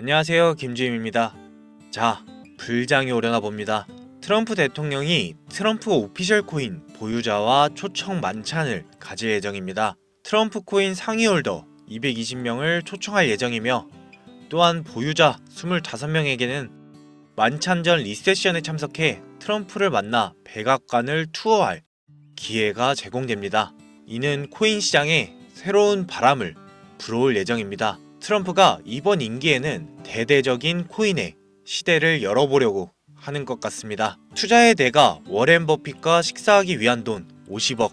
안녕하세요. 김주임입니다. 자, 불장이 오려나 봅니다. 트럼프 대통령이 트럼프 오피셜 코인 보유자와 초청 만찬을 가질 예정입니다. 트럼프 코인 상위 홀더 220명을 초청할 예정이며 또한 보유자 25명에게는 만찬 전 리세션에 참석해 트럼프를 만나 백악관을 투어할 기회가 제공됩니다. 이는 코인 시장에 새로운 바람을 불어올 예정입니다. 트럼프가 이번 임기에는 대대적인 코인의 시대를 열어보려고 하는 것 같습니다. 투자의 대가 워렌 버핏과 식사하기 위한 돈 50억.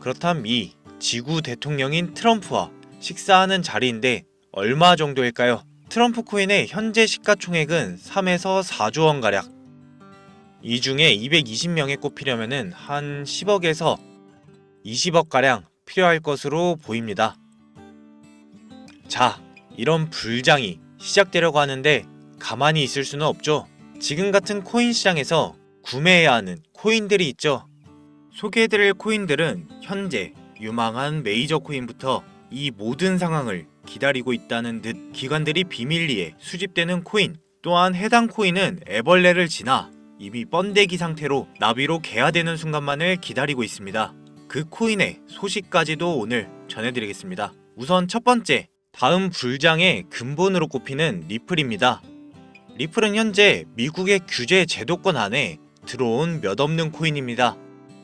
그렇다면 이 지구 대통령인 트럼프와 식사하는 자리인데 얼마 정도일까요? 트럼프 코인의 현재 시가총액은 3에서 4조 원 가량. 이 중에 220명에 꼽히려면은 한 10억에서 20억 가량 필요할 것으로 보입니다. 자, 이런 불장이 시작되려고 하는데 가만히 있을 수는 없죠. 지금 같은 코인 시장에서 구매해야 하는 코인들이 있죠. 소개해드릴 코인들은 현재 유망한 메이저 코인부터 이 모든 상황을 기다리고 있다는 듯 기관들이 비밀리에 수집되는 코인 또한 해당 코인은 애벌레를 지나 이미 번데기 상태로 나비로 개화되는 순간만을 기다리고 있습니다. 그 코인의 소식까지도 오늘 전해드리겠습니다. 우선 첫 번째, 다음 불장의 근본으로 꼽히는 리플입니다. 리플은 현재 미국의 규제 제도권 안에 들어온 몇 없는 코인입니다.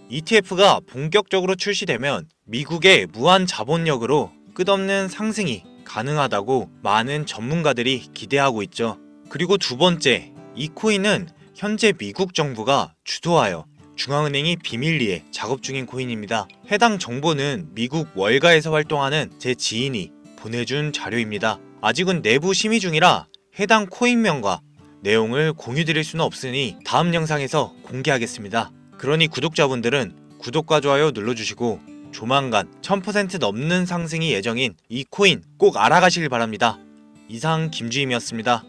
ETF가 본격적으로 출시되면 미국의 무한 자본력으로 끝없는 상승이 가능하다고 많은 전문가들이 기대하고 있죠. 그리고 두 번째, 이 코인은 현재 미국 정부가 주도하여 중앙은행이 비밀리에 작업 중인 코인입니다. 해당 정보는 미국 월가에서 활동하는 제 지인이 보내준 자료입니다. 아직은 내부 심의 중이라 해당 코인명과 내용을 공유드릴 수는 없으니 다음 영상에서 공개하겠습니다. 그러니 구독자분들은 구독과 좋아요 눌러주시고 조만간 1000% 넘는 상승이 예정인 이 코인 꼭 알아가시길 바랍니다. 이상 김주임이었습니다.